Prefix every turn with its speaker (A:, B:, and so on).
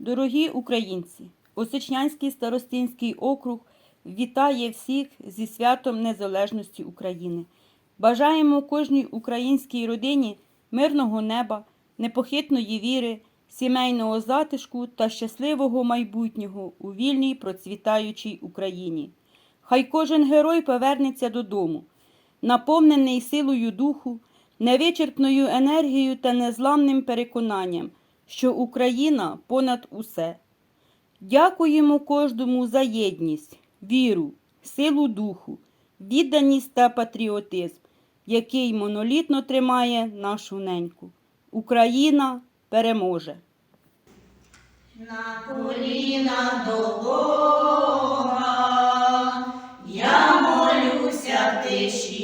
A: Дорогі українці, Осичнянський старостинський округ вітає всіх зі святом Незалежності України. Бажаємо кожній українській родині мирного неба, непохитної віри, сімейного затишку та щасливого майбутнього у вільній процвітаючій Україні. Хай кожен герой повернеться додому, наповнений силою духу, невичерпною енергією та незламним переконанням, що Україна понад усе. Дякуємо кожному за єдність, віру, силу духу, відданість та патріотизм, який монолітно тримає нашу неньку. Україна переможе.
B: На коліна до Бога я молюся тиші.